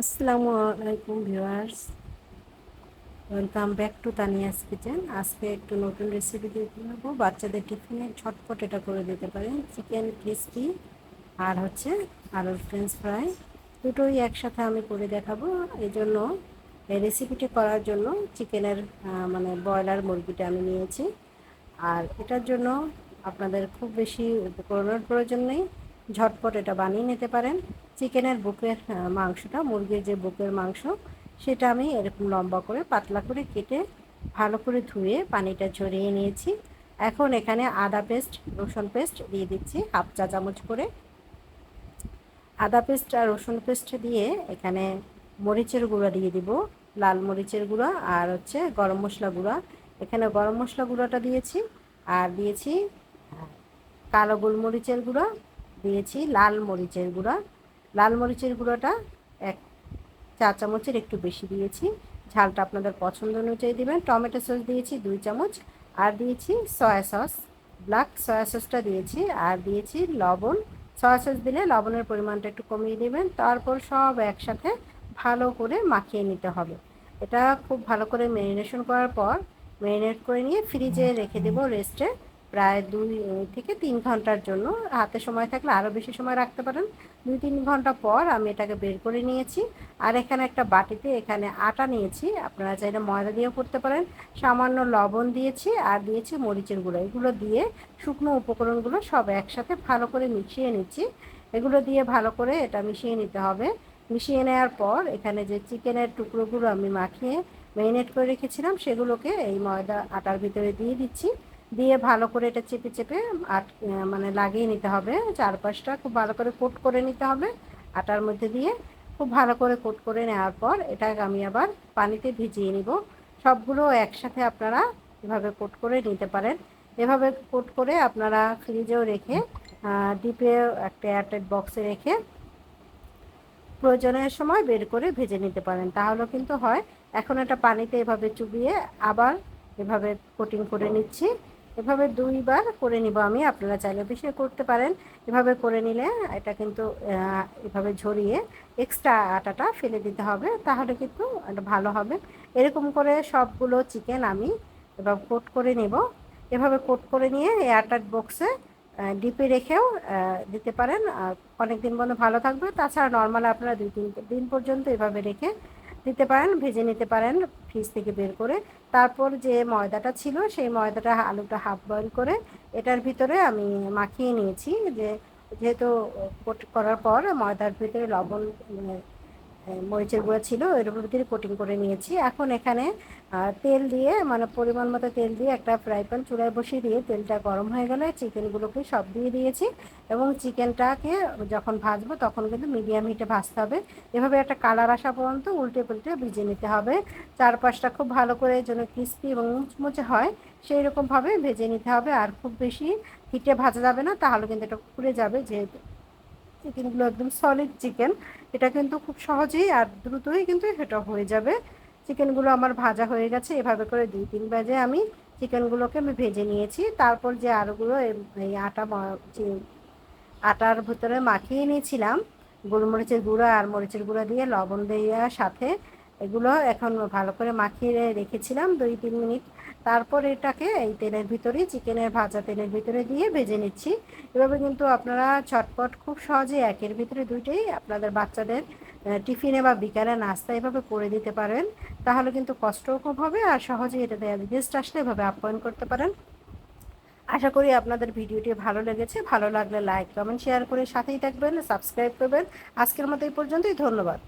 আসসালামু আলাইকুম viewers. Welcome back to Tania's kitchen আজকে একটু নতুন রেসিপি দেবো বাচ্চাদের টিফিনে ছটপট এটা করে দিতে পারেন। চিকেন ক্রিস্পি আর হচ্ছে আলুর ফ্রেঞ্চ ফ্রাই দুটোই একসাথে আমি করে দেখাবো। এই জন্য এই রেসিপিটি করার জন্য চিকেনের মানে ব্রয়লার মুরগিটা আমি নিয়েছি। আর এটার জন্য আপনাদের খুব বেশি উপকরণের প্রয়োজন নেই। ঝটপট এটা বানিয়ে নিতে পারেন। চিকেনের বুকের মাংসটা, মুরগির যে বুকের মাংস, সেটা আমি এরকম লম্বা করে পাতলা করে কেটে ভালো করে ধুয়ে পানিটা ঝরিয়ে নিয়েছি। এখন এখানে আদা পেস্ট, রসুন পেস্ট দিয়ে দিচ্ছি, হাফ চা চামচ করে। আদা পেস্ট আর রসুন পেস্ট দিয়ে এখানে মরিচের গুঁড়া দিয়ে দিব, লাল মরিচের গুঁড়া আর হচ্ছে গরম মশলা গুঁড়া। এখানে গরম মশলা গুঁড়োটা দিয়েছি আর দিয়েছি কালো গোলমরিচের গুঁড়া দিয়েছি লাল মরিচের গুঁড়া। লাল মরিচের গুঁড়োটা এক চা চামচের একটু বেশি দিয়েছি। ঝালটা আপনাদের পছন্দ অনুযায়ী দেবেন। টমেটো সস দিয়েছি দুই চামচ। আর দিয়েছি সয়া সস। ব্ল্যাক সয়া সসটা দিয়েছি। আর দিয়েছি লবণ। সয়া সস দিলে লবণের পরিমাণটা একটু কমিয়ে দেবেন। তারপর সব একসাথে ভালো করে মাখিয়ে নিতে হবে। এটা খুব ভালো করে ম্যারিনেশন করার পর ম্যারিনেট করে নিয়ে ফ্রিজে রেখে দেবো রেস্টে প্রায় দুই থেকে তিন ঘণ্টার জন্য। হাতে সময় থাকলে আরও বেশি সময় রাখতে পারেন। দুই, তিন ঘণ্টা পর আমি এটাকে বের করে নিয়েছি। আর এখানে একটা বাটিতে এখানে আটা নিয়েছি। আপনারা চাইলে ময়দা দিয়েও করতে পারেন। সামান্য লবণ দিয়েছি আর দিয়েছি মরিচের গুঁড়ো। এগুলো দিয়ে শুকনো উপকরণগুলো সব একসাথে ভালো করে মিশিয়ে নিচ্ছি। এগুলো দিয়ে ভালো করে এটা মিশিয়ে নিতে হবে। মিশিয়ে নেওয়ার পর এখানে যে চিকেনের টুকরোগুলো আমি মাখিয়ে ম্যারিনেট করে রেখেছিলাম, সেগুলোকে এই ময়দা, আটার ভিতরে দিয়ে দিচ্ছি। দিয়ে ভালো করে এটা চেপে চেপে, আট মানে লাগিয়ে নিতে হবে। চারপাশটা খুব ভালো করে কোট করে নিতে হবে আটার মধ্যে দিয়ে। খুব ভালো করে কোট করে নেওয়ার পর এটা আমি আবার পানিতে ভিজিয়ে নিব। সবগুলো একসাথে আপনারা এভাবে কোট করে নিতে পারেন। এভাবে কোট করে আপনারা ফ্রিজেও রেখে ডিপে একটা এয়ারটাইট বক্সে রেখে প্রয়োজনের সময় বের করে ভেজে নিতে পারেন। তাহলে কিন্তু হয়। এখন এটা পানিতে এভাবে চুবিয়ে আবার এভাবে কোটিং করে নিচ্ছি। এভাবে দুইবার করে নিব আমি, আপনারা চাইলে বেশি করতে পারেন। এভাবে করে নিলে এটা কিন্তু এভাবে ঝরিয়ে এক্সট্রা আটাটা ফেলে দিতে হবে, তাহলে কিন্তু এটা ভালো হবে। এরকম করে সবগুলো চিকেন আমি এবার কোট করে নেব। এভাবে কোট করে নিয়ে এয়ারটাইট বক্সে ডিপে রেখেও দিতে পারেন। অনেক দিন পর্যন্ত ভালো থাকবে। তাছাড়া নর্মাল আপনারা দুই তিন দিন পর্যন্ত এভাবে রেখে দিতে পারেন, ভেজে নিতে পারেন ফ্রিজ থেকে বের করে। তারপর যে ময়দাটা ছিল, সেই ময়দাটা আলুটা হাফ বয়েল করে এটার ভিতরে আমি মাখিয়ে নিয়েছি। যে, যেহেতু করার পর ময়দার ভিতরে লবণ মানে মরিচের গুঁড়ো ছিল এর উপর ভিতরে কোটিং করে নিয়েছি। এখন এখানে তেল দিয়ে মানে পরিমাণ মতো তেল দিয়ে একটা ফ্রাই প্যান চুলায় বসিয়ে দিয়ে তেলটা গরম হয়ে গেলে চিকেনগুলোকে সব দিয়ে দিয়েছি। এবং চিকেনটাকে যখন ভাজবো তখন কিন্তু মিডিয়াম হিটে ভাজতে হবে। এভাবে একটা কালার আসা পর্যন্ত উল্টে পুল্টে ভিজে নিতে হবে। চারপাশটা খুব ভালো করে যেন ক্রিস্পি এবং মুচমুচে হয় সেই রকমভাবে ভেজে নিতে হবে। আর খুব বেশি হিটে ভাজা যাবে না, তাহলে কিন্তু এটা পুড়ে যাবে যেহেতু। চিকেনগুলো একদম সলিড চিকেন এটা কিন্তু খুব সহজেই আর দ্রুতই কিন্তু সেটা হয়ে যাবে। চিকেনগুলো আমার ভাজা হয়ে গেছে, এভাবে করে দুই তিন বাজে আমি চিকেনগুলোকে আমি ভেজে নিয়েছি। তারপর যে আরগুলো এই আটা আটার ভিতরে মাখিয়ে নিয়েছিলাম, গোলমরিচের গুঁড়া আর মরিচের গুঁড়া দিয়ে লবণ দিয়ে সাথে। এগুলো এখন ভালো করে মাখিয়ে রেখেছিলাম দুই তিন মিনিট। তারপর এটাকে এই তেলের ভিতরেই চিকেনের ভাজা তেলের ভিতরে দিয়ে ভেজে নিচ্ছি। এভাবে কিন্তু আপনারা ছটপট খুব সহজে একের ভিতরে দুইটাই আপনাদের বাচ্চাদের টিফিনে বা বিকালে নাস্তা এভাবে করে দিতে পারেন। তাহলে কিন্তু কষ্টও খুব হবে আর সহজেই এটা গেস্ট আসলে এভাবে আপ্যায়ন করতে পারেন। আশা করি আপনাদের ভিডিওটি ভালো লেগেছে। ভালো লাগলে লাইক কমেন্ট শেয়ার করে সাথেই থাকবেন সাবস্ক্রাইব করবেন। আজকের মতো এই পর্যন্তই। ধন্যবাদ।